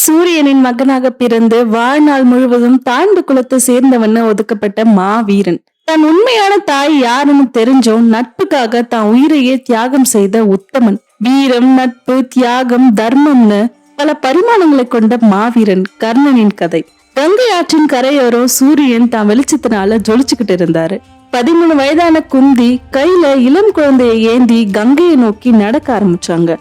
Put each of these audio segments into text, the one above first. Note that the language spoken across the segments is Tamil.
சூரியனின் மகனாக பிறந்து வாழ்நாள் முழுவதும் தாழ்ந்து குலத்தை சேர்ந்தவன்னு ஒதுக்கப்பட்ட மாவீரன். தன் உண்மையான தாய் யாருன்னு தெரிஞ்சும் நட்புக்காக தான் உயிரையே தியாகம் செய்த உத்தமன். வீரம் நட்பு தியாகம் தர்மம்னு பல பரிமாணங்களை கொண்ட மாவீரன் கர்ணனின் கதை. கங்கை ஆற்றின் கரையோரம் சூரியன் தான் வெளிச்சத்தினால ஜொலிச்சுக்கிட்டு இருந்தாரு. பதிமூணு வயதான குந்தி கையில இளம் குழந்தையை ஏந்தி கங்கையை நோக்கி நடக்க ஆரம்பிச்சாங்க.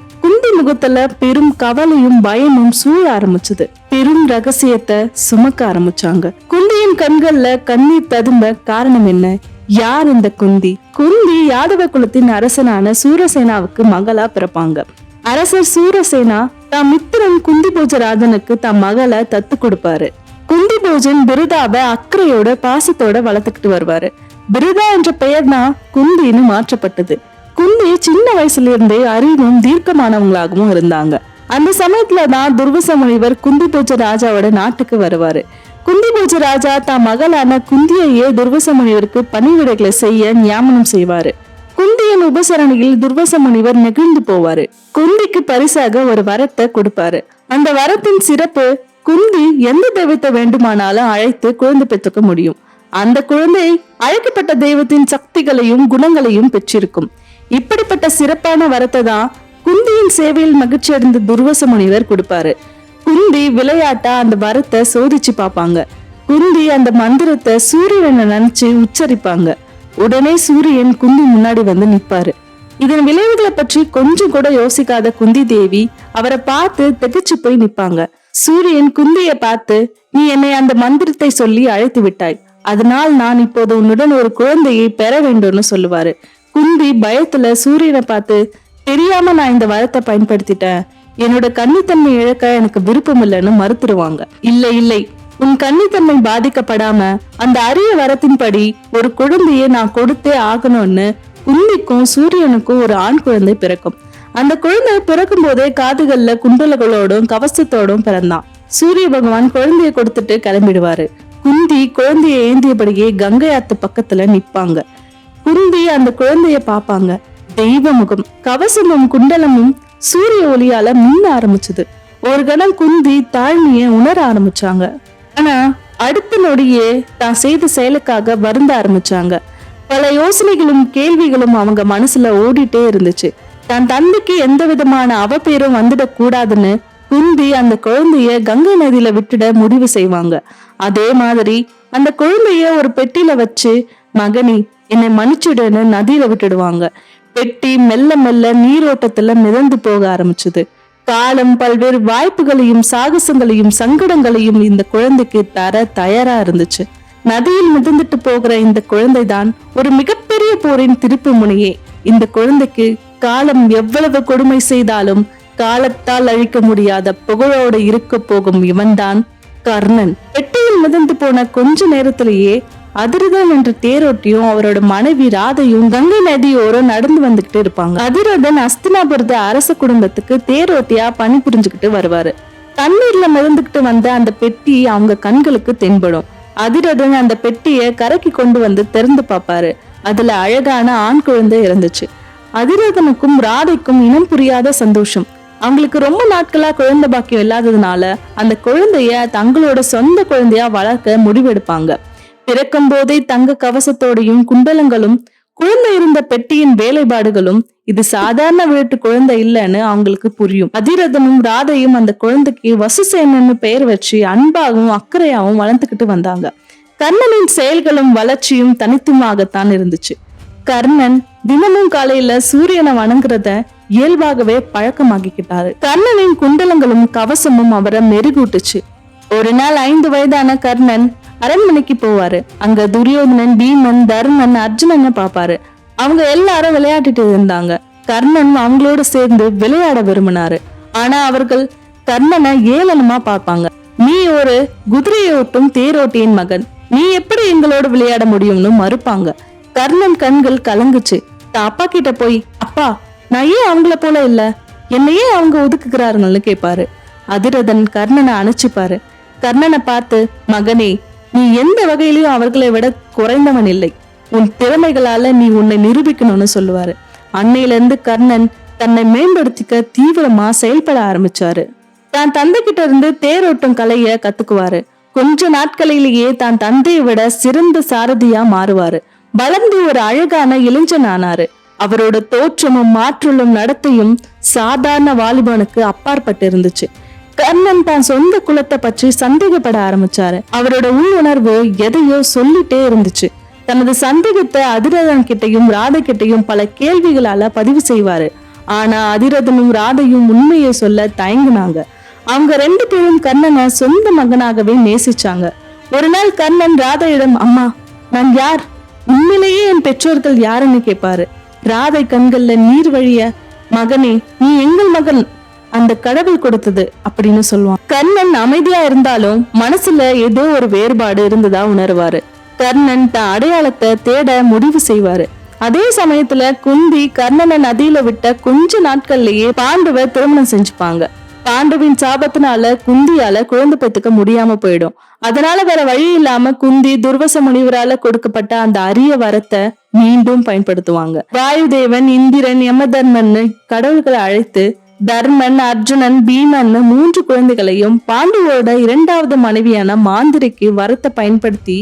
குந்தி முகத்துல பெரும் கவலையும் பயமும் சூழ ஆரம்பிச்சது. பெரும் ரகசியத்தை சுமக்க ஆரம்பிச்சாங்க. குந்தியின் கண்கள்ல கண்ணீர் ததும்ப காரணம் என்ன? யார் இந்த குந்தி? குந்தி யாதவ குலத்தின் அரசனான சூரசேனாவுக்கு மகளா பிறப்பாங்க. அரசர் சூரசேனா தம் மித்திரன் குந்தி போஜராஜனுக்கு தம் மகளை தத்து கொடுப்பாரு. குந்தி போஜன் பிருதாவை அக்கறையோட பாசத்தோட வளர்த்துக்கிட்டு வருவாரு. பிருதா என்ற பெயர் தான் குந்தின்னு மாற்றப்பட்டது. குந்தி சின்ன வயசுல இருந்தே அறிவும் தீர்க்கமானவங்களாகவும் இருந்தாங்க. அந்த சமயத்துல தான் துர்வச முனிவர் குந்தி பூஜ ராஜாவோட நாட்டுக்கு வருவாரு. குந்தி பூஜ ராஜா தான் மகளான குந்தியையே துர்வச முனிவருக்கு பணிவிடைகளை செய்ய நியமனம் செய்வாரு. குந்தியின் உபசரணையில் துர்வச முனிவர் நெகிழ்ந்து போவாரு. குந்திக்கு பரிசாக ஒரு வரத்தை கொடுப்பாரு. அந்த வரத்தின் சிறப்பு குந்தி எந்த தெய்வத்தை வேண்டுமானாலும் அழைத்து குழந்தை பெற்றுக்க முடியும். அந்த குழந்தை அழைக்கப்பட்ட தெய்வத்தின் சக்திகளையும் குணங்களையும் பெற்றிருக்கும். இப்படிப்பட்ட சிறப்பான வரத்தை தான் குந்தியின் சேவையில் மகிழ்ச்சி அடைந்த துர்வச முனிவர் கொடுப்பாரு. குந்தி விளையாட்டா அந்த வரத்தை சோதிச்சு பார்ப்பாங்க. குந்தி அந்த மந்திரத்தை சூரியனை நினைச்சு உச்சரிப்பாங்க. உடனே சூரியன் குந்தி முன்னாடி வந்து நிற்பாரு. இதன் விளைவுகளை பற்றி கொஞ்சம் கூட யோசிக்காத குந்தி தேவி அவரை பார்த்து திகைச்சு போய் நிப்பாங்க சூரியன் குந்திய பார்த்து நீ என்னை அந்த மந்திரத்தை சொல்லி அழைத்து விட்டாய். அதனால் நான் இப்போது உன்னுடன் ஒரு குழந்தையை பெற வேண்டும்னு சொல்லுவாரு. குந்தி பயத்துல சூரியனை பார்த்து தெரியாம நான் இந்த வரத்தை பயன்படுத்திட்டேன். என்னோட கன்னித்தன்மை இழக்க எனக்கு விருப்பம் இல்லைன்னு மறுத்துருவாங்க. இல்லை இல்லை. உன் கன்னித்தன்மை பாதிக்கப்படாம அந்த அரிய வரத்தின்படி ஒரு குழந்தையை நான் கொடுத்தே ஆகணும்னு குந்திக்கும் சூரியனுக்கும் ஒரு ஆண் குழந்தை பிறக்கும். அந்த குழந்தை பிறக்கும் போதே காதுகள்ல குண்டலகளோடும் கவசத்தோடும் பிறந்தான். சூரிய பகவான் குழந்தைய கொடுத்துட்டு கிளம்பிடுவாரு. குந்தி குழந்தைய ஏந்தியபடியே கங்கை ஆத்து பக்கத்துல நிப்பாங்க. குந்தி அந்த குழந்தைய பாப்பாங்க தெய்வ முகம் கவசமும் குண்டலமும் சூரிய ஒளியால மின்ன ஆரம்பிச்சது. ஒரு கணம் குந்தி தாழ்மைய உணர ஆரம்பிச்சாங்க. ஆனா அடுத்த நொடியே தான் செய்த செயலுக்காக வருந்த ஆரம்பிச்சாங்க. பல யோசனைகளும் கேள்விகளும் அவங்க மனசுல ஓடிட்டே இருந்துச்சு. தன் தந்தைக்கு எந்த விதமான அவப்பேரும் வந்துடக் கூடாதுன்னு குந்தி அந்த குழந்தைய கங்கை நதியில விட்டுட முடிவு செய்வாங்க. அதே மாதிரி அந்த குழந்தைய ஒரு பெட்டியில வச்சு மகனி என்னை மன்னிச்சுடுன்னு நதியில விட்டுடுவாங்க. பெட்டி மெல்ல மெல்ல நீரோட்டத்துல மிதந்து போக ஆரம்பிச்சது. காலம் பல்வேறு வாய்ப்புகளையும் சாகசங்களையும் சங்கடங்களையும் இந்த குழந்தைக்கு தர தயாரா இருந்துச்சு. நதியில் மிதந்துட்டு போகிற இந்த குழந்தைதான் ஒரு மிகப்பெரிய போரின் திருப்பு முனையே. இந்த குழந்தைக்கு காலம் எவ்வளவு கொடுமை செய்தாலும் காலத்தால் அழிக்க முடியாத புகழோடு இருக்க போகும் இவன்தான் கர்ணன். பெட்டியில் மிதந்து போன கொஞ்ச நேரத்திலேயே அதிரதன் என்ற தேரோட்டியும் அவரோட மனைவி ராதையும் கங்கை நதியோரம் நடந்து வந்துகிட்டு இருப்பாங்க. அதிரதன் அஸ்தினாபுரத அரச குடும்பத்துக்கு தேரோட்டியா பணி புரிஞ்சுக்கிட்டு வருவாரு. தண்ணீர்ல மிதந்துகிட்டு வந்த அந்த பெட்டி அவங்க கண்களுக்கு தென்படும். அதிரதன் அந்த பெட்டியை கரைக்கு கொண்டு வந்து திறந்து பார்ப்பாரு. அதுல அழகான ஆண் குழந்தை இருந்துச்சு. அதிரதனுக்கும் ராதைக்கும் இனம் புரியாத சந்தோஷம். அவங்களுக்கு ரொம்ப நாட்களா குழந்தை பாக்கியம் இல்லாததுனால அந்த குழந்தைய தங்களோட சொந்த குழந்தையா வளர்க்க முடிவெடுப்பாங்க. பிறக்கும் போதே தங்க கவசத்தோடையும் குண்டலங்களும் குழந்தை இருந்த பெட்டியின் வேலைப்பாடுகளும் இது சாதாரண வீட்டு குழந்தை இல்லைன்னு அவங்களுக்கு புரியும். அதிரதனும் ராதையும் அந்த குழந்தைக்கு வசுசேனன்னு பெயர் வச்சு அன்பாகவும் அக்கறையாகவும் வளர்ந்துக்கிட்டு வந்தாங்க. கர்ணனின் செயல்களும் வளர்ச்சியும் தனித்துவமாகத்தான் இருந்துச்சு. கர்ணன் தினமும் காலையில சூரியனை வணங்குறத இயல்பாகவே பழக்கமாக்கிக்கிட்டாரு. கர்ணனின் குண்டலங்களும் கவசமும் அவரை மெருகூட்டுச்சு. ஒரு நாள் ஐந்து வயதான கர்ணன் அரண்மனைக்கு போவாரு. அங்க துரியோதனன் பீமன் தர்மன் அர்ஜுனன் பாப்பாரு அவங்க எல்லாரும் விளையாடிட்டு இருந்தாங்க. கர்ணன் அவங்களோட சேர்ந்து விளையாட விரும்பினாரு. ஆனா அவர்கள் கர்ணனை ஏளனமா பார்ப்பாங்க. நீ ஒரு குதிரையோட்டும் தேரோட்டியின் மகன். நீ எப்படி எங்களோட விளையாட முடியும்னு மறுப்பாங்க. கர்ணன் கண்கள் கலங்குச்சு. அப்பா கிட்ட போய் அப்பா நான் ஏன் அவங்கள போல இல்ல? என்னையே அவங்க ஒதுக்குகிறாருங்கன்னு கேட்பாரு அதிரதன் கர்ணனை அணைச்சுப்பாரு. கர்ணனை பார்த்து மகனே நீ எந்த வகையிலும் அவர்களை விட குறைந்தவன் இல்லை. உன் திறமைகளால நீ உன்னை நிரூபிக்கணும்னு சொல்லுவாரு. அன்னையில இருந்து கர்ணன் தன்னை மேம்படுத்திக்க தீவிரமா செயல்பட ஆரம்பிச்சாரு. தான் தந்தை கிட்ட இருந்து தேரோட்டம் கலைய கத்துக்குவாரு. கொஞ்ச நாட்களிலேயே தான் தந்தையை விட சிறந்த சாரதியா மாறுவாரு. வளர்ந்து ஒரு அழகான இளைஞன் ஆனாரு. அவரோட தோற்றமும் மாற்றலும் நடத்தையும் சாதாரண வாலிபனுக்கு அப்பாற்பட்டு இருந்துச்சு கர்ணன் தான் சொந்த குலத்தை பற்றி சந்தேகப்பட ஆரம்பிச்சாரு. அவரோட உள்ளுணர்வு உணர்வு எதையோ சொல்லிட்டே இருந்துச்சு. தனது சந்தேகத்தை அதிரதன் கிட்டையும் ராதை கிட்டையும் பல கேள்விகளால பதிவு செய்வாரு. ஆனா அதிரதனும் ராதையும் உண்மையை சொல்ல தயங்குனாங்க. அவங்க ரெண்டு பேரும் கர்ணனை சொந்த மகனாகவே நேசிச்சாங்க. ஒரு நாள் கர்ணன் ராதையிடம் அம்மா நான் யார்? உண்மையிலேயே என் பெற்றோர்கள் யாருன்னு கேட்பாரு ராதை கண்கள்ல நீர் வழிய மகனே நீ எங்கள் மகன். அந்த கடவுள் கொடுத்தது அப்படின்னு சொல்லுவான். கர்ணன் அமைதியா இருந்தாலும் மனசுல ஏதோ ஒரு வேறுபாடு இருந்ததா உணர்வாரு. கர்ணன் தன் அடையாளத்தை தேட முடிவு செய்வாரு. அதே சமயத்துல குந்தி கர்ணனை நதியில விட்ட கொஞ்ச நாட்கள்லயே பாண்டவ திருமணம் செஞ்சுப்பாங்க. பாண்டவின் சாபத்தினால குந்தியால குழந்தை பெத்துக்க முடியாம போயிடும். அதனால வேற வழி இல்லாம குந்தி துர்வச முனிவரால கொடுக்கப்பட்ட அந்த அரிய வரத்தை மீண்டும் பயன்படுத்துவாங்க. வாயுதேவன் இந்திரன் யமதர்மன் கடவுள்களை அழைத்து தர்மன் அர்ஜுனன் பீமன் மூன்று குழந்தைகளையும் பாண்டுவோட இரண்டாவது மனைவியான மாந்திரிக்கு வரத்தை பயன்படுத்தி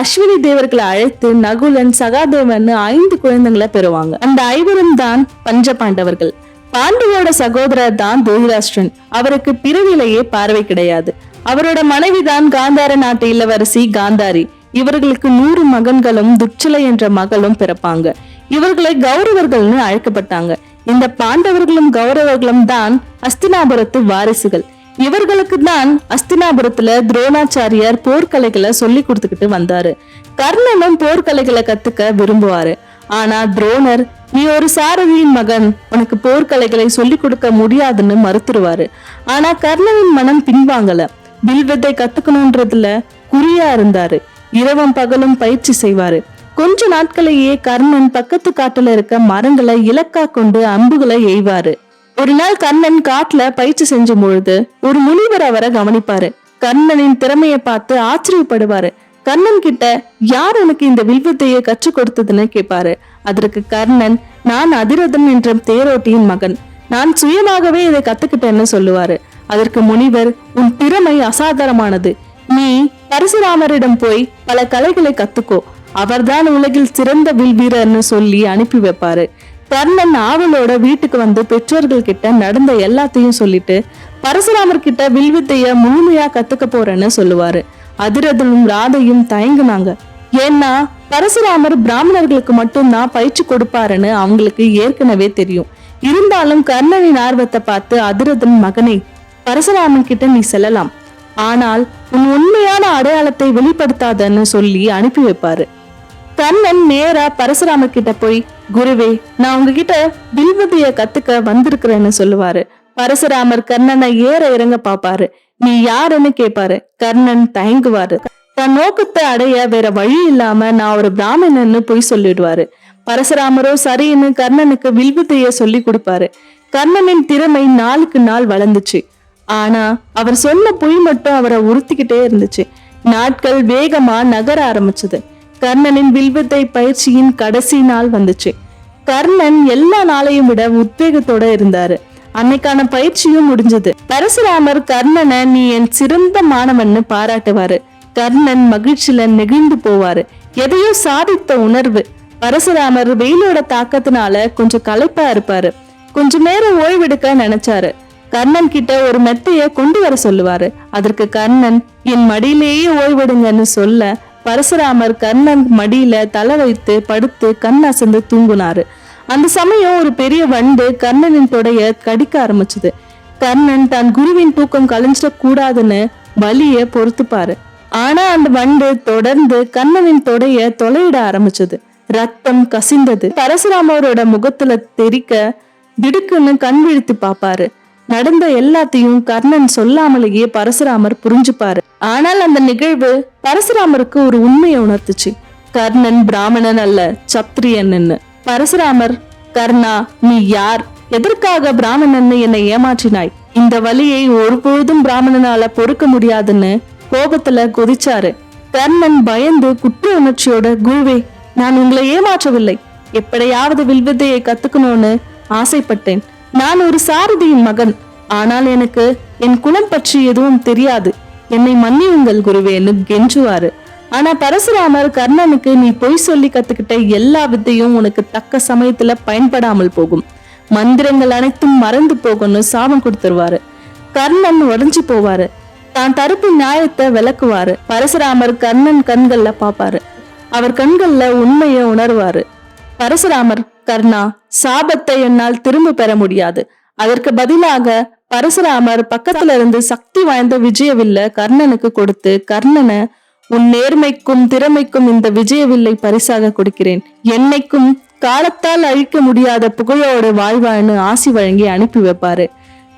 அஸ்வினி தேவர்களை அழைத்து நகுலன் சகாதேவன் ஐந்து குழந்தைகளை பெறுவாங்க. அந்த ஐவரும் தான் பஞ்ச பாண்டவர்கள். பாண்டுவோட சகோதரர் தான் தோஹிராஷ்டிரன் அவருக்கு பிறவிலேயே பார்வை கிடையாது. அவரோட மனைவிதான் காந்தார நாட்டு இளவரசி காந்தாரி. இவர்களுக்கு நூறு மகன்களும் துச்சலை என்ற மகளும் பிறப்பாங்க. இவர்களை கௌரவர்கள்னு அழைக்கப்பட்டாங்க. இந்த பாண்டவர்களும் கௌரவர்களும் தான் அஸ்தினாபுரத்து வாரிசுகள். இவர்களுக்கு தான் அஸ்தினாபுரத்துல துரோணாச்சாரியார் போர்க்கலைகளை சொல்லி கொடுத்துக்கிட்டு வந்தாரு. கர்ணனும் போர்க்கலைகளை கத்துக்க விரும்புவாரு. ஆனா துரோணர் நீ ஒரு சாரதியின் மகன் உனக்கு போர்க்கலைகளை சொல்லி கொடுக்க முடியாதுன்னு மறுத்துருவாரு. ஆனா கர்ணனின் மனம் பின்வாங்கல. வில்வத்தை கத்துக்கணும்ன்றதுல குறியா இருந்தாரு. இரவும் பகலும் பயிற்சி செய்வாரு. கொஞ்ச நாட்களையே கர்ணன் பக்கத்து காட்டுல இருக்க மரங்களை இலக்கா கொண்டு அம்புகளை எய்வாரு. ஒரு நாள் கர்ணன் காட்டுல பயிற்சி செஞ்சும் பொழுது ஒரு முனிவர் அவரை கவனிப்பாரு. கர்ணனின் திறமையை பார்த்து ஆச்சரியப்படுவாரு. கர்ணன் கிட்ட யார் உனக்கு இந்த வில்வித்தையை கற்றுக் கொடுத்ததுன்னு? கேட்பாரு அதற்கு கர்ணன் நான் அதிரதன் என்ற தேரோட்டியின் மகன். நான் சுயமாகவே இதை கத்துக்கிட்டேன்னு சொல்லுவாரு. அதற்கு முனிவர் உன் திறமை அசாதாரணமானது நீ பரசுராமரிடம் போய் பல கலைகளை கத்துக்கோ. அவர்தான் உலகில் சிறந்த வில் வீரர்னு சொல்லி அனுப்பி வைப்பாரு. கர்ணன் ஆவலோட வீட்டுக்கு வந்து பெற்றோர்கள் கிட்ட நடந்த எல்லாத்தையும் சொல்லிட்டு பரசுராமர் கிட்ட வில்வித்தைய முழுமையா கத்துக்க போறேன்னு சொல்லுவாரு. அதிரதனும் ராதையும் தயங்குனாங்க. ஏன்னா பரசுராமர் பிராமணர்களுக்கு மட்டும்தான் பயிற்சி கொடுப்பாருன்னு அவங்களுக்கு ஏற்கனவே தெரியும். இருந்தாலும் கர்ணனின் ஆர்வத்தை பார்த்து அதிரதன் மகனை பரசுராமன் கிட்ட நீ செல்லலாம். ஆனால் உன் உண்மையான அடையாளத்தை வெளிப்படுத்தாதன்னு சொல்லி அனுப்பி வைப்பாரு. கண்ணன் நேரா பரசுராமர் கிட்ட போய் குருவே நான் உங்ககிட்ட வில்வதிய கத்துக்க வந்திருக்கிறேன்னு சொல்லுவாரு. பரசுராமர் கர்ணனை ஏற இறங்க பாப்பாரு. நீ யாருன்னு கேப்பாரு. கர்ணன் தயங்குவாரு. தன் நோக்கத்தை அடைய வேற வழி இல்லாம நான் ஒரு பிராமணன்னு போய் சொல்லிடுவாரு. பரசுராமரோ சரின்னு கர்ணனுக்கு வில்வித்தைய சொல்லி கொடுப்பாரு. கர்ணனின் திறமை நாளுக்கு நாள் வளர்ந்துச்சு. ஆனா அவர் சொன்ன பொய் மட்டும் அவரை உறுத்திக்கிட்டே இருந்துச்சு. நாட்கள் வேகமா நகர ஆரம்பிச்சது. கர்ணனின் வில்வித்தை பயிற்சியின் கடைசி நாள் வந்துச்சு. கர்ணன் எல்லா நாளையும் விட உத்வேகத்தோட இருந்தாரு. அன்னைக்கான பயிற்சியும் முடிஞ்சது. பரசுராமர் கர்ணனை நீ என் சிறந்த மாணவன்னு பாராட்டுவாரு. கர்ணன் மகிழ்ச்சியில நெகிழ்ந்து போவாரு. எதையோ சாதித்த உணர்வு. பரசுராமர் வெயிலோட தாக்கத்தினால கொஞ்சம் களைப்பா இருப்பாரு. கொஞ்ச நேரம் ஓய்வெடுக்க நினைச்சாரு. கர்ணன் கிட்ட ஒரு மெத்தைய கொண்டு வர சொல்லுவாரு. அதற்கு கர்ணன் என் மடியிலேயே ஓய்வெடுங்கன்னு சொல்ல பரசுராமர் கர்ணன் மடியில தலை வைத்து படுத்து கண் அசந்து தூங்குனாரு. அந்த சமயம் ஒரு பெரிய வண்டு கர்ணனின் தொடைய கடிக்க ஆரம்பிச்சது. கர்ணன் தன் குருவின் தூக்கம் கலைஞ்சிட கூடாதுன்னு வலிய பொறுத்துப்பாரு. ஆனா அந்த வண்டு தொடர்ந்து கர்ணனின் தொடைய தொலையிட ஆரம்பிச்சது. ரத்தம் கசிந்தது. பரசுராமரோட முகத்துல தெரிக்க திடுக்குன்னு கண் விழித்து பாப்பாரு. நடந்த எல்லாத்தையும் கர்ணன் சொல்லாமலேயே பரசுராமர் புரிஞ்சுப்பாரு. ஆனால் அந்த நிகழ்வு பரசுராமருக்கு ஒரு உண்மையை உணர்த்துச்சு. கர்ணன் பிராமணன் அல்ல சத்திரியன்னு பரசுராமர் கர்ணா நீ யார்? எதற்காக பிராமணன்னு என்னை ஏமாற்றினாய்? இந்த வழியை ஒருபோதும் பிராமணனால பொறுக்க முடியாதுன்னு கோபத்துல கொதிச்சாரு. கர்ணன் பயந்து குற்ற உணர்ச்சியோட குருவே நான் உங்களை ஏமாற்றவில்லை. எப்படியாவது வில்வித்தையை கத்துக்கணும்னு ஆசைப்பட்டேன். நான் ஒரு சாரதியின் மகன். ஆனால் எனக்கு என் குலம் பற்றி எதுவும் தெரியாது. என்னை மன்னியுங்கள் குருவேன்னு கெஞ்சுவாரு. ஆனா பரசுராமர் கர்ணனுக்கு நீ பொய் சொல்லி கத்துக்கிட்ட எல்லா வித்தையும் உனக்கு தக்க சமயத்துல பயன்படாமல் போகும். மந்திரங்கள் அனைத்தும் மறந்து போகும்னு சாபம் கொடுத்துருவாரு. கர்ணன் உடைஞ்சு போவாரு. தான் தரப்பு நியாயத்தை விளக்குவாரு. பரசுராமர் கர்ணன் கண்கள்ல பாப்பாரு. அவர் கண்கள்ல உண்மையை உணர்வாரு. பரசுராமர் கர்ணா சாபத்தை என்னால் திரும்ப பெற முடியாது. அதற்கு பதிலாக பரசுராமர் பக்கத்துல இருந்து சக்தி வாய்ந்த விஜயவில்ல கர்ணனுக்கு கொடுத்து கர்ணனை உன் நேர்மைக்கும் திறமைக்கும் இந்த விஜயவில்லை பரிசாக கொடுக்கிறேன். என்னைக்கும் காலத்தால் அழிக்க முடியாத புகழோடு வாழ்வான்னு ஆசி வழங்கி அனுப்பி வைப்பாரு.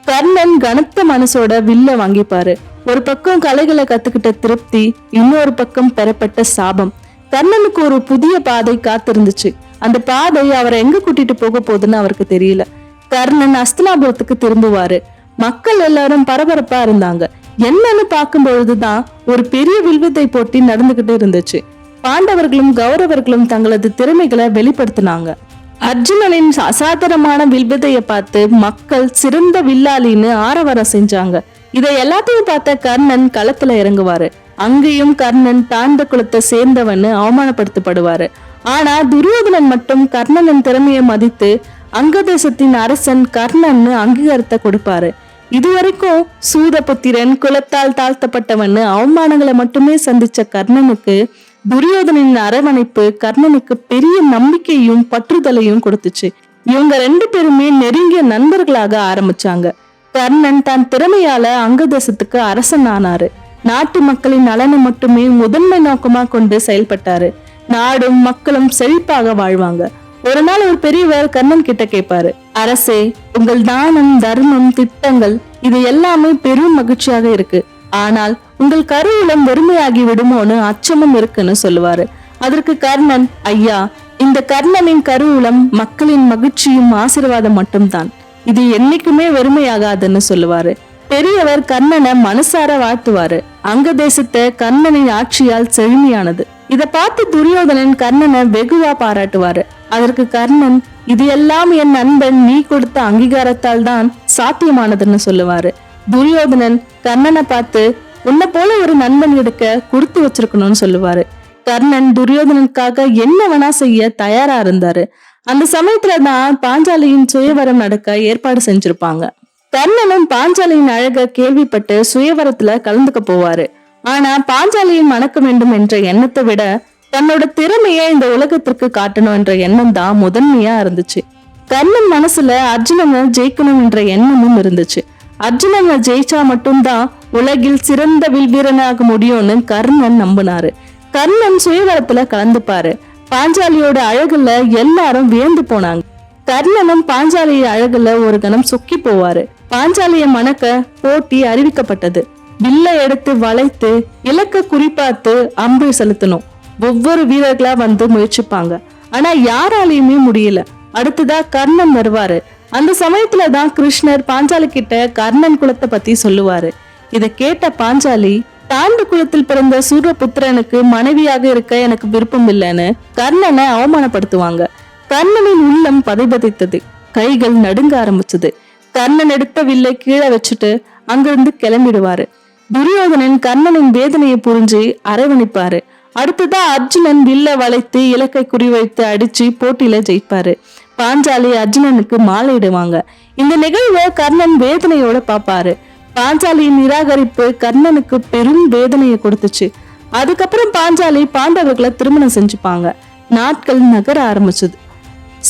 கர்ணன் கனத்த மனசோட வில்ல வாங்கிப்பாரு. ஒரு பக்கம் கலைகளை கத்துக்கிட்ட திருப்தி இன்னொரு பக்கம் பெறப்பட்ட சாபம். கர்ணனுக்கு ஒரு புதிய பாதை காத்திருந்துச்சு. அந்த பாதை அவரை எங்க கூட்டிட்டு போக போகுதுன்னு அவருக்கு தெரியல. கர்ணன் அஸ்தனாபுரத்துக்கு திரும்புவாரு. மக்கள் எல்லாரும் பரபரப்பா இருந்தாங்க. என்னன்னு பார்க்கும் பொழுதுதான் ஒரு பெரிய வில்வித்தை போட்டி நடந்துகிட்டு இருந்துச்சு. பாண்டவர்களும் கௌரவர்களும் தங்களது திறமைகளை வெளிப்படுத்தினாங்க. அர்ஜுனனின் அசாதாரணமான வில்வித்தைய பார்த்து மக்கள் சிறந்த வில்லாளின்னு ஆரவாரம் செஞ்சாங்க. இதை எல்லாத்தையும் பார்த்த கர்ணன் களத்துல இறங்குவாரு. அங்கேயும் கர்ணன் தாண்ட குலத்தை சேர்ந்தவன்னு அவமானப்படுத்தப்படுவாரு. ஆனா துரியோதனன் மட்டும் கர்ணனின் திறமையை மதித்து அங்கதேசத்தின் அரசன் கர்ணன்னு அங்கீகாரத்தை கொடுப்பாரு. இதுவரைக்கும் சூதபுத்திரன் குலத்தால் தாழ்த்தப்பட்டவன்னு அவமானங்களை மட்டுமே சந்திச்ச கர்ணனுக்கு துரியோதனின் அரவணைப்பு கர்ணனுக்கு பெரிய நம்பிக்கையும் பற்றுதலையும் கொடுத்துச்சு. இவங்க ரெண்டு பேருமே நெருங்கிய நண்பர்களாக ஆரம்பிச்சாங்க. கர்ணன் தன் திறமையால அங்கதேசத்துக்கு அரசன் ஆனாரு நாட்டு மக்களின் நலனை மட்டுமே முதன்மை நோக்கமா கொண்டு செயல்பட்டாரு. நாடும் மக்களும் செழிப்பாக வாழ்வாங்க. ஒரு நாள் ஒரு பெரியவர் கர்ணன் கிட்ட கேட்பாரு அரசே உங்கள் தானம் தர்மம் திட்டங்கள் இது எல்லாமே பெரும் மகிழ்ச்சியாக இருக்கு. ஆனால் உங்கள் கருவூலம் வெறுமையாகி விடுமோன்னு அச்சமும் இருக்குன்னு சொல்லுவாரு. அதற்கு கர்ணன் ஐயா இந்த கர்ணனின் கருவூலம் மக்களின் மகிழ்ச்சியும் ஆசீர்வாதம் மட்டும்தான். இது என்னைக்குமே வெறுமையாகாதுன்னு சொல்லுவாரு. பெரியவர் கர்ணனை மனசார வாழ்த்துவாரு. அங்க தேசத்தை கர்ணனின் ஆட்சியால் செழுமையானது. இத பார்த்து துரியோதனன் கர்ணனை வெகுவா பாராட்டுவாரு. அதற்கு கர்ணன் இது எல்லாம் என் நண்பன் நீ கொடுத்த அங்கீகாரத்தால் தான் சாத்தியமானதுன்னு சொல்லுவாரு. துரியோதனன் கர்ணனை பார்த்து உன்னை போல ஒரு நண்பன் எடுக்க கொடுத்து வச்சிருக்கணும்னு சொல்லுவாரு. கர்ணன் துரியோதனனுக்காக என்ன வேணா செய்ய தயாரா இருந்தாரு. அந்த சமயத்துல தான் பாஞ்சாலியின் சுயவரம் நடக்க ஏற்பாடு செஞ்சிருப்பாங்க. கர்ணனும் பாஞ்சாலியின் அழக கேள்விப்பட்டு சுயவரத்துல கலந்துக்க போவாரு. ஆனா பாஞ்சாலியை மணக்க வேண்டும் என்ற எண்ணத்தை விட தன்னோட திறமையை இந்த உலகத்திற்கு காட்டணும் என்ற எண்ணம் தான் முதன்மையா இருந்துச்சு. கர்ணன் மனசுல அர்ஜுனனை ஜெயிக்கணும் என்ற எண்ணமும் இருந்துச்சு. அர்ஜுனனை ஜெயிச்சா மட்டும்தான் உலகில் சிறந்த வில்வீரனாக முடியும்னு கர்ணன் நம்பினாரு. கர்ணன் சுயவரத்துல கலந்துப்பாரு. பாஞ்சாலியோட அழகுல எல்லாரும் வியந்து போனாங்க. கர்ணனும் பாஞ்சாலிய அழகுல ஒரு கணம் சுக்கி போவாரு. பாஞ்சாலியை மணக்க போட்டி அறிவிக்கப்பட்டது. வில்ல எடுத்து வளைத்து இலக்க குறிப்பாத்து அம்பு செலுத்தணும். ஒவ்வொரு வீரர்களா வந்து முயற்சிப்பாங்க. ஆனா யாராலையுமே முடியல. அடுத்ததா கர்ணன் வருவாரு. அந்த சமயத்துல தான் கிருஷ்ணர் பாஞ்சாலி கிட்ட கர்ணன் குலத்தை பத்தி சொல்லுவாரு. இத கேட்ட பாஞ்சாலி தாண்டு குலத்தில் பிறந்த சூரபுத்திரனுக்கு மனைவியாக இருக்க எனக்கு விருப்பம் இல்லைன்னு கர்ணனை அவமானப்படுத்துவாங்க. கர்ணனின் உள்ளம் பதைபதைத்தது. கைகள் நடுங்க ஆரம்பிச்சது. கர்ணன் எடுத்த வில்லை கீழே வச்சுட்டு அங்கிருந்து கிளம்பிடுவாரு. துரியோதனன் கர்ணனின் வேதனையை புரிஞ்சு அரவணிப்பாரு. அடுத்ததா அர்ஜுனன் வில்ல வளைத்து இலக்கை குறிவைத்து அடிச்சு போட்டியில ஜெயிப்பாரு. பாஞ்சாலி அர்ஜுனனுக்கு மாலையிடுவாங்க. இந்த நிகழ்வை கர்ணன் வேதனையோட பாப்பாரு பாஞ்சாலியின் நிராகரிப்பு கர்ணனுக்கு பெரும் வேதனையை கொடுத்துச்சு. அதுக்கப்புறம் பாஞ்சாலி பாண்டவர்களை திருமணம் செஞ்சுப்பாங்க. நாட்கள் நகர ஆரம்பிச்சது.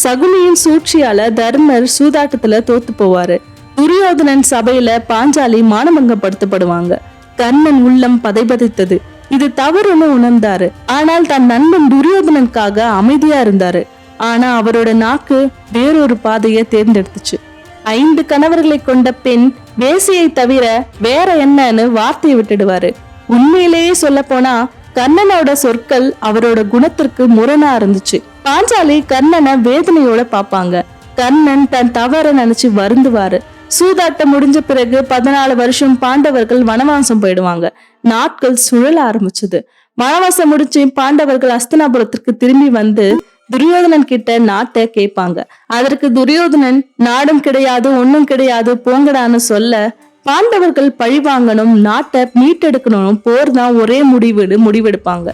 சகுனியின் சூழ்ச்சியால தர்மர் சூதாட்டத்துல தோத்து போவாரு. துரியோதனன் சபையில பாஞ்சாலி மானமங்கப்படுத்தப்படுவாங்க கர்ணன் உள்ளம் பதைபதைத்தது. இது தவறுன்னு உணர்ந்தாரு. ஆனால் தன் நண்பன் துரியோதனனுக்காக அமைதியா இருந்தாரு. ஆனா அவரோட நாக்கு வேறொரு பாதையை தேர்ந்தெடுத்துச்சு. ஐந்து கணவர்களை கொண்ட பெண் வேசியை தவிர வேற என்னன்னு வார்த்தையை விட்டுடுவாரு. உண்மையிலேயே சொல்ல போனா கர்ணனோட சொற்கள் அவரோட குணத்திற்கு முரணா இருந்துச்சு. பாஞ்சாலி கர்ணனை வேதனையோட பாப்பாங்க கர்ணன் தன் தவற நினைச்சு வருந்துவாரு. சூதாட்டம் முடிஞ்ச பிறகு பதினாலு வருஷம் பாண்டவர்கள் வனவாசம் போயிடுவாங்க. நாட்கள் சுழல ஆரம்பிச்சது. வனவாசம் முடிச்சு பாண்டவர்கள் அஸ்தனாபுரத்திற்கு திரும்பி வந்து துரியோதனன் கிட்ட நாட்டை கேட்பாங்க. அதற்கு துரியோதனன் நாடும் கிடையாது ஒண்ணும் கிடையாது போங்கடான்னு சொல்ல பாண்டவர்கள் பழி வாங்கணும் நாட்டை மீட்டெடுக்கணும் போர் தான் ஒரே முடிவெடு முடிவெடுப்பாங்க.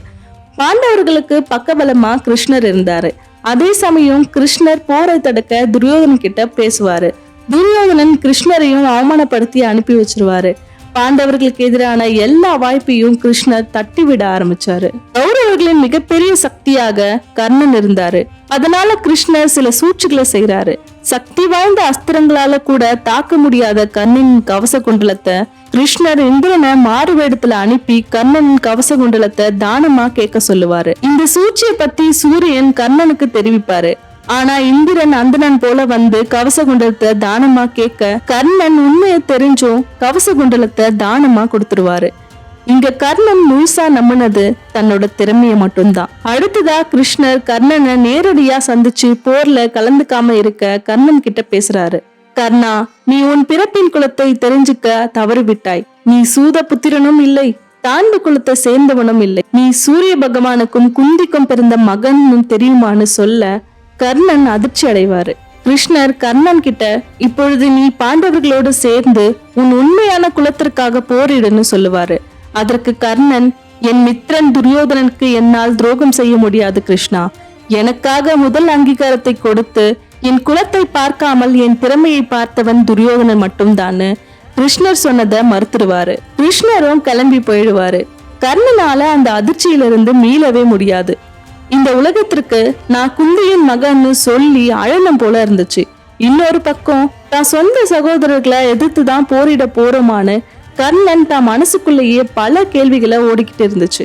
பாண்டவர்களுக்கு பக்கபலமா கிருஷ்ணர் இருந்தாரு. அதே சமயம் கிருஷ்ணர் போரை தடுக்க துரியோதனன் கிட்ட பேசுவாரு. துரியோதனன் கிருஷ்ணரையும் அவமானப்படுத்தி அனுப்பி வச்சிருவாரு. பாண்டவர்களுக்கு எதிரான எல்லா வாய்ப்பையும் கிருஷ்ணர் தட்டி விட ஆரம்பிச்சாரு. கௌரவர்களின் மிகப்பெரிய சக்தியாக கர்ணன் இருந்தாரு. அதனால கிருஷ்ணர் சில சூழ்ச்சிகளை செய்யறாரு சக்தி வாய்ந்த அஸ்திரங்களால கூட தாக்க முடியாத கர்ணனின் கவச குண்டலத்தை கிருஷ்ணர் இந்திரனை மாறு வேடத்துல அனுப்பி கர்ணனின் கவச குண்டலத்தை தானமா கேட்க சொல்லுவாரு. இந்த சூழ்ச்சியை பத்தி சூரியன் கர்ணனுக்கு தெரிவிப்பாரு. ஆனா இந்திரன் அந்தணன் போல வந்து கவச குண்டலத்தை தானமா கேட்க கர்ணன் உண்மையை தெரிஞ்சும் கவச குண்டலத்தை தானமா கொடுத்துருவாரு. இங்க கர்ணன் முழுசா நம்பினது தன்னோட திறமைய மட்டும்தான். அடுத்ததா கிருஷ்ணர் கர்ணனை நேரடியா சந்திச்சு போர்ல கலந்துக்காம இருக்க கர்ணன் கிட்ட பேசுறாரு. கர்ணா நீ உன் பிறப்பின் குலத்தை தெரிஞ்சுக்க தவறிவிட்டாய் நீ சூத புத்திரனும் இல்லை தாண்டு குலத்தை சேர்ந்தவனும் இல்லை. நீ சூரிய பகவானுக்கும் குந்திக்கும் பிறந்த மகன் தெரியுமான்னு சொல்ல கர்ணன் அதிர்ச்சி அடைவாரு. கிருஷ்ணர் கர்ணன் கிட்ட இப்பொழுது நீ பாண்டவர்களோடு சேர்ந்து உன் உண்மையான குலத்திற்காக போரிடுன்னு சொல்லுவாரு. அதற்கு கர்ணன் என் மித்திரன் துரியோதனனுக்கு என்னால் துரோகம் செய்ய முடியாது கிருஷ்ணா. எனக்காக முதல் அங்கீகாரத்தை கொடுத்து என் குலத்தை பார்க்காமல் என் திறமையை பார்த்தவன் துரியோதனன் மட்டும்தான்னு கிருஷ்ணர் சொன்னதை மறுத்துடுவாரு. கிருஷ்ணரும் கிளம்பி போயிடுவாரு. கர்ணனால அந்த அதிர்ச்சியிலிருந்து மீளவே முடியாது. இந்த உலகத்திற்கு நான் குந்தியின் மகன்னு சொல்லி அழனம் போல இருந்துச்சு. இன்னொரு பக்கம் தான் சொந்த சகோதரர்களை எதிர்த்து தான் போரிட போறோமான்னு கர்ணன் தான் மனசுக்குள்ளேயே பல கேள்விகளை ஓடிக்கிட்டு இருந்துச்சு.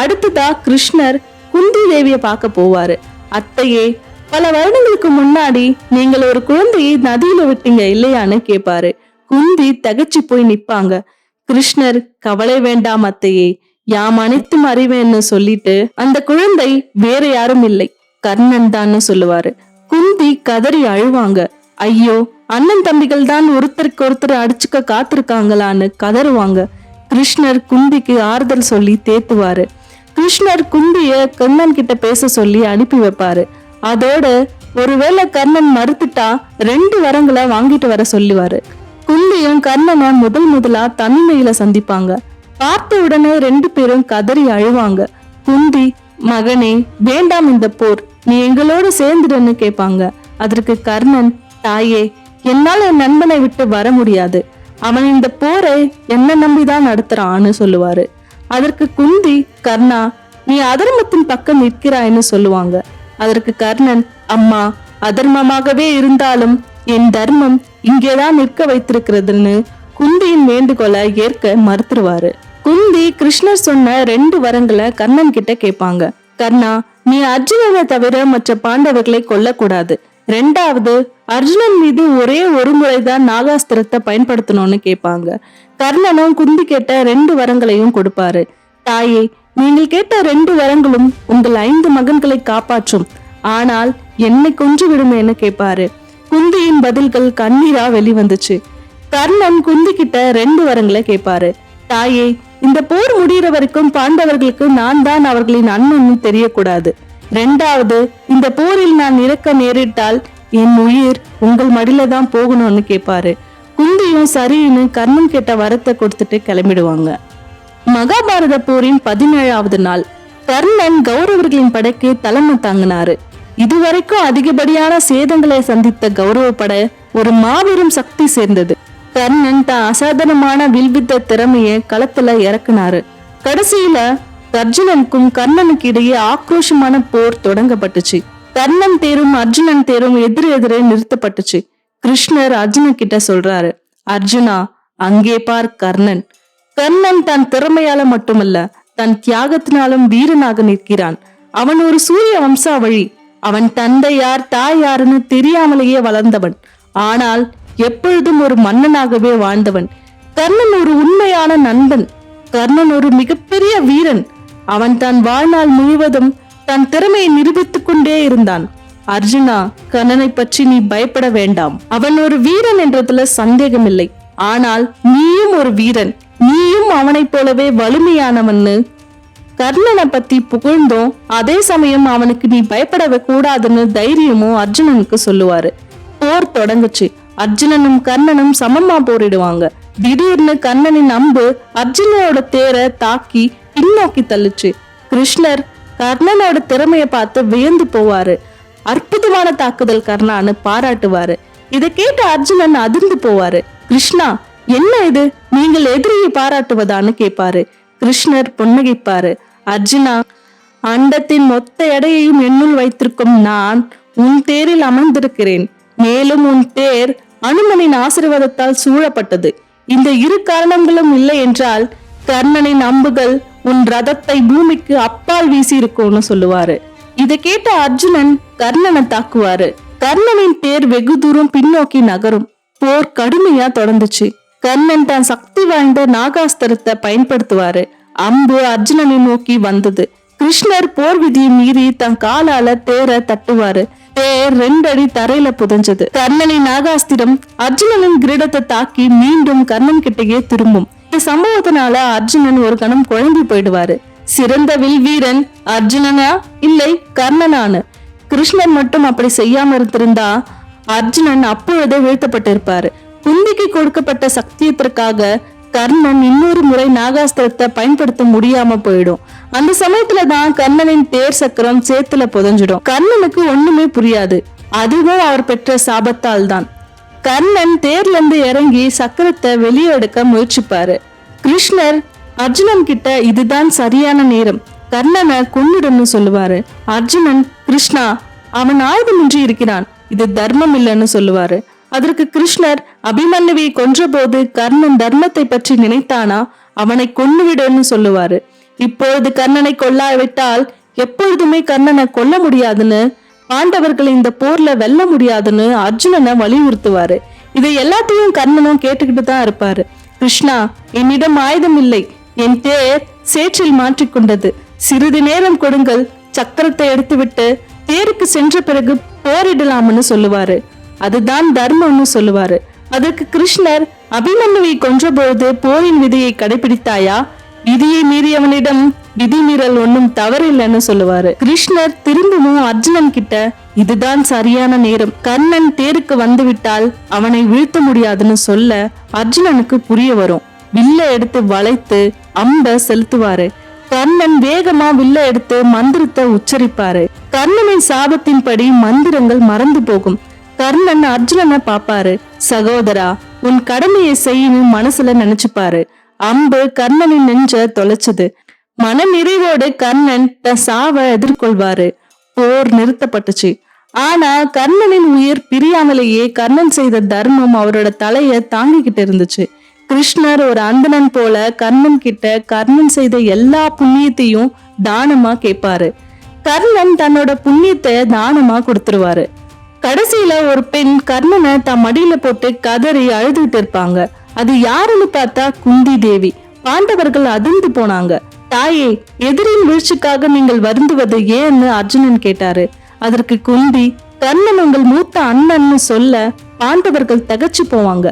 அடுத்ததா கிருஷ்ணர் குந்தி தேவியை பார்க்க போவாரு. அத்தையே பல வருடங்களுக்கு முன்னாடி நீங்கள் ஒரு குழந்தையை நதியில விட்டீங்க இல்லையான்னு கேட்பாரு குந்தி தகச்சு போய் நிப்பாங்க. கிருஷ்ணர் கவலை வேண்டாம் அத்தையே யாம் அனைத்தும் அறிவேன்னு சொல்லிட்டு அந்த குழந்தை வேற யாரும் இல்லை. கர்ணன் தான்னு சொல்லுவாரு. குந்தி கதறி அழுவாங்க. ஐயோ அண்ணன் தம்பிகள் தான் ஒருத்தருக்கு ஒருத்தர் அடிச்சுக்க காத்திருக்காங்களான்னு கதறுவாங்க. கிருஷ்ணர் குந்திக்கு ஆறுதல் சொல்லி தேத்துவாரு. கிருஷ்ணர் குந்திய கர்ணன் கிட்ட பேச சொல்லி அனுப்பி வைப்பாரு. அதோட ஒருவேளை கர்ணன் மறுத்துட்டா ரெண்டு வரங்களை வாங்கிட்டு வர சொல்லுவாரு. குந்தியும் கர்ணனை முதல் முதலா தனிமையில சந்திப்பாங்க. பார்த்த உடனே ரெண்டு பேரும் கதறி அழுவாங்க. குந்தி மகனே வேண்டாம் இந்த போர் நீ எங்களோட சேர்ந்துடுன்னு கேட்பாங்க. அதற்கு கர்ணன் தாயே என்னால் என் நண்பனை விட்டு வர முடியாது. அவன் இந்த போரை என்ன நம்பிதான் நடத்துறான்னு சொல்லுவாரு. அதற்கு குந்தி கர்ணா நீ அதர்மத்தின் பக்கம் நிற்கிறாய்ன்னு சொல்லுவாங்க. அதற்கு கர்ணன் அம்மா அதர்மமாகவே இருந்தாலும் என் தர்மம் இங்கேதான் நிற்க வைத்திருக்கிறதுன்னு குந்தியின் வேண்டுகோளை ஏற்க மறுத்துருவாரு. குந்தி கிருஷ்ணர் சொன்ன ரெண்டு வரங்களை கர்ணன் கிட்ட கேட்பாங்க. கர்ணா நீ அர்ஜுனனை தவிர மற்ற பாண்டவர்களை கொல்லக்கூடாது. ரெண்டாவது அர்ஜுனன் மீது ஒரே ஒரு முறைதான் நாகாஸ்திரத்தை பயன்படுத்தணும்னு கேட்பாங்க. கர்ணனும் குந்தி கேட்ட ரெண்டு வரங்களையும் கொடுப்பாரு. தாயே நீங்கள் கேட்ட ரெண்டு வரங்களும் உங்கள் ஐந்து மகன்களை காப்பாற்றும். ஆனால் என்னை கொன்று விடுமேன்னு கேட்பாரு. குந்தியின் பதில்கள் கண்ணீரா வெளிவந்துச்சு. கர்ணன் குந்தி கிட்ட ரெண்டு வரங்களை கேட்பாரு. தாயே இந்த போர் முடிகிற வரைக்கும் பாண்டவர்களுக்கு நான் தான் அவர்களின் அண்ணன் தெரியக்கூடாது. ரெண்டாவது இந்த போரில் நான் இறக்க நேரிட்டால் என் உயிர் உங்கள் மடியில தான் போகணும்னு கேட்பாரு குந்தியும் சரின்னு கர்ணன் கேட்ட வரத்தை கொடுத்துட்டு கிளம்பிடுவாங்க. மகாபாரத போரின் பதினேழாவது நாள் கர்ணன் கௌரவர்களின் படைக்கு தலைமை தாங்கினாரு. இதுவரைக்கும் அதிகப்படியான சேதங்களை சந்தித்த கௌரவ படை ஒரு மாபெரும் சக்தி சேர்ந்தது. கர்ணன் தான் அசாதாரணமான வில்வித்த திறமையை களத்துல இறக்குனாரு. கடைசியில அர்ஜுனனுக்கும் கர்ணனுக்கு இடையே ஆக்ரோஷமான போர் தொடங்கப்பட்டுச்சு. கர்ணன் தேரும் அர்ஜுனன் தேரும் எதிர் எதிரே நிறுத்தப்பட்டுச்சு. கிருஷ்ணர் அர்ஜுனன் கிட்ட சொல்றாரு அர்ஜுனா அங்கே பார் கர்ணன். கர்ணன் தன் திறமையால மட்டுமல்ல தன் தியாகத்தினாலும் வீரனாக நிற்கிறான். அவன் ஒரு சூரிய வம்சாவழி. அவன் தந்தை யார் தாய் யாருன்னு தெரியாமலேயே வளர்ந்தவன். ஆனால் எப்பொழுதும் ஒரு மன்னனாகவே வாழ்ந்தவன். கர்ணன் ஒரு உண்மையான நண்பன். கர்ணன் ஒரு மிகப்பெரிய வீரன். அவன் தன் வாழ்நாள் முழுவதும் தன் திறமையை நிரூபித்துக் கொண்டே இருந்தான். அர்ஜுனா கர்ணனை பற்றி நீ பயப்பட வேண்டாம். அவன் ஒரு வீரன் என்றதுல சந்தேகமில்லை. ஆனால் நீயும் ஒரு வீரன். நீயும் அவனைப் போலவே வலிமையானவன்னு கர்ணனை பத்தி புகழ்ந்தோம். அதே சமயம் அவனுக்கு நீ பயப்படவே கூடாதுன்னு தைரியமும் அர்ஜுனனுக்கு சொல்லுவாரு. போர் தொடங்குச்சு. அர்ஜுனனும் கர்ணனும் சமமா போரிடுவாங்க. திடீர்னு கர்ணனின் அம்பு அர்ஜுனனோட தேரை தாக்கி பின்னோக்கி தள்ளுச்சு. கிருஷ்ணர் கர்ணனோட திறமையை பார்த்து வியந்து போவாரு. அற்புதமான தாக்குதல் கர்ணான்னு பாராட்டுவாரு. இதை கேட்டு அர்ஜுனன் அதிர்ந்து போவாரு. கிருஷ்ணா என்ன இது? நீங்கள் எதிரியை பாராட்டுவதான்னு கேட்பாரு கிருஷ்ணர் புன்னகைப்பாரு. அர்ஜுனா அண்டத்தின் மொத்த எடையையும் என்னுள் வைத்திருக்கும் நான் உன் தேரில் அமர்ந்திருக்கிறேன். மேலும் உன் தேர் அனுமனின் ஆசீர்வாதத்தால் சூழப்பட்டது. இந்த இரு காரணங்களும் இல்லை என்றால் கர்ணனின் அம்புகள் உன் ரதத்தை பூமிக்கு அப்பால் வீசி இருக்கும்னு சொல்லுவாரு. இதை கேட்ட அர்ஜுனன் கர்ணனை தாக்குவாரு. கர்ணனின் தேர் வெகு தூரம் பின்னோக்கி நகரும். போர் கடுமையா தொடர்ந்துச்சு கர்ணன் தன் சக்தி வாய்ந்த நாகாஸ்திரத்தை பயன்படுத்துவாரு. அம்பு அர்ஜுனனை நோக்கி வந்தது. கிருஷ்ணர் போர் விதியை மீறி தன் காலால தேரை தட்டுவாரு. தேர் ரெண்டடி தரையில புதஞ்சது. கர்ணனின் நாகாஸ்திரம் அர்ஜுனனின் கிரீடத்தை தாக்கி மீண்டும் கர்ணன் கிட்டேயே திரும்பும். இந்த சம்பவத்தினால அர்ஜுனன் ஒரு கணம் குழம்பி போயிடுவாரு. சிறந்த வில் வீரன் அர்ஜுனனா? இல்லை கர்ணனானு கிருஷ்ணன் மட்டும் அப்படி செய்யாம இருந்திருந்தா அர்ஜுனன் அப்பொழுதே வீழ்த்தப்பட்டிருப்பாரு. குந்திக்கு கொடுக்கப்பட்ட சக்தியத்திற்காக கர்ணன் இன்னொரு முறை நாகாஸ்திரத்தை பயன்படுத்த முடியாம போயிடும். அந்த சமயத்துல தான் கர்ணனின் தேர் சக்கரம் சேத்துல புதஞ்சிடும். கர்ணனுக்கு ஒண்ணுமே புரியாது. அதுவும் அவர் பெற்ற சாபத்தால் தான் கர்ணன் தேர்ல இருந்து இறங்கி சக்கரத்தை வெளியே எடுக்க முயற்சிப்பாரு. கிருஷ்ணர் அர்ஜுனன் கிட்ட இதுதான் சரியான நேரம். கர்ணனை கொன்னுடுன்னு சொல்லுவாரு. அர்ஜுனன் கிருஷ்ணா அவன் ஆயுதமின்றி இருக்கிறான். இது தர்மம் இல்லைன்னு சொல்லுவாரு. அதற்கு கிருஷ்ணர் அபிமன்யுவை கொன்றபோது கர்ணன் தர்மத்தை பற்றி நினைத்தானா? அவனை கொன்னுவிடுன்னு சொல்லுவாரு. இப்பொழுது கர்ணனை கொல்லாவிட்டால் எப்பொழுதுமே கர்ணனை கொல்ல முடியாதுன்னு பாண்டவர்களை இந்த போர்ல வெல்ல முடியாதுன்னு அர்ஜுனனை வலியுறுத்துவாரு. இதை எல்லாத்தையும் கர்ணனும் கேட்டுக்கிட்டு தான் இருப்பாரு. கிருஷ்ணா என்னிடம் ஆயுதம் இல்லை. என் தேர் சேற்றில் மாற்றிக்கொண்டது சிறிது நேரம் கொடுங்கள். சக்கரத்தை எடுத்துவிட்டு தேருக்கு சென்ற பிறகு போரிடலாம்னு சொல்லுவாரு. அதுதான் தர்மம்னு சொல்லுவாரு. அதற்கு கிருஷ்ணர் அபிமன்யுவை கொன்றபொழுது போரின் விதியை கடைபிடித்தாயா? விதியை மீறியவனிடம் விதிமீறல் ஒன்றும் தவறில்லைன்னு சொல்லுவாரு. கிருஷ்ணர் திரும்பவும் அர்ஜுனன் கிட்ட இதுதான் சரியான நேரம். கர்ணன் தேருக்கு வந்துவிட்டால் அவனை வீழ்த்த முடியாதுன்னு சொல்ல அர்ஜுனனுக்கு புரிய வரும். வில்ல எடுத்து வளைத்து அம்ப செலுத்துவாரு. கர்ணன் வேகமா வில்ல எடுத்து மந்திரத்தை உச்சரிப்பாரு. கர்ணனின் சாபத்தின்படி மந்திரங்கள் மறந்து போகும். கர்ணன் அர்ஜுனனை பாப்பாரு சகோதரா உன் கடமையை செய்யணும் மனசுல நினைச்சுப்பாரு. அம்பு கர்ணனின் நெஞ்ச தொலைச்சது. மன நிறைவோடு கர்ணன் தன் சாவை எதிர்கொள்வாரு போர் நிறுத்தப்பட்டுச்சு. ஆனா கர்ணனின் உயிர் பிரியாமலேயே கர்ணன் செய்த தர்மம் அவரோட தலைய தாங்கிக்கிட்டு இருந்துச்சு. கிருஷ்ணர் ஒரு அந்தணன் போல கர்ணன் கிட்ட கர்ணன் செய்த எல்லா புண்ணியத்தையும் தானமா கேட்பாரு. கர்ணன் தன்னோட புண்ணியத்தை தானமா கொடுத்துருவாரு. கடைசியில ஒரு பெண் கர்ணனை தன் மடியில போட்டு கதறி அழுதுகிட்டு இருப்பாங்க. அது யாருன்னு பார்த்தா குந்தி தேவி. பாண்டவர்கள் அதிர்ந்து போனாங்க. தாயே எதிரின் வீழ்ச்சிக்காக நீங்கள் வருந்துவது ஏன்னு அர்ஜுனன் கேட்டாரு. அதற்கு குந்தி கர்ணன் உங்கள் மூத்த அண்ணன்னு சொல்ல பாண்டவர்கள் தகச்சு போவாங்க.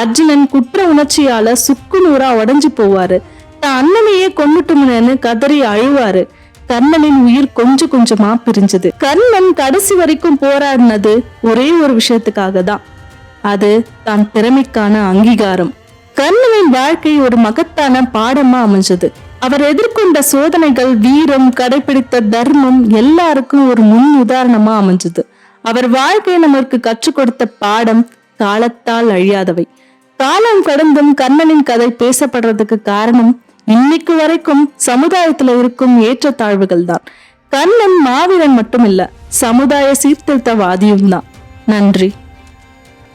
அர்ஜுனன் குற்ற உணர்ச்சியால சுக்கு நூறா உடைஞ்சு போவாரு. தான் அண்ணனையே கொண்டுட்டுமுன்னு கதறி அழுவாரு. கர்ணனின் உயிர் கொஞ்சம் கொஞ்சமா பிரிஞ்சது. கர்ணன் கடைசி வரைக்கும் போராடினது ஒரே ஒரு விஷயத்துக்காக தான் அது தான் திறமைக்கான அங்கீகாரம். கர்ணனின் வாழ்க்கை ஒரு மகத்தான பாடமா அமைஞ்சது. அவர் எதிர்கொண்ட சோதனைகள் வீரம் கடைபிடித்த தர்மம் எல்லாருக்கும் ஒரு முன் உதாரணமா அமைஞ்சது. அவர் வாழ்க்கை நமக்கு கற்றுக் கொடுத்த பாடம் காலத்தால் அழியாதவை. காலம் கடந்தும் கர்ணனின் கதை பேசப்படுறதுக்கு காரணம் இன்னைக்கு வரைக்கும் சமுதாயத்துல இருக்கும் ஏற்றத்தாழ்வுகள் தான் கர்ணன் மாவீரன் மட்டும் இல்ல சமுதாய சீர்திருத்தவாதியும் தான் நன்றி.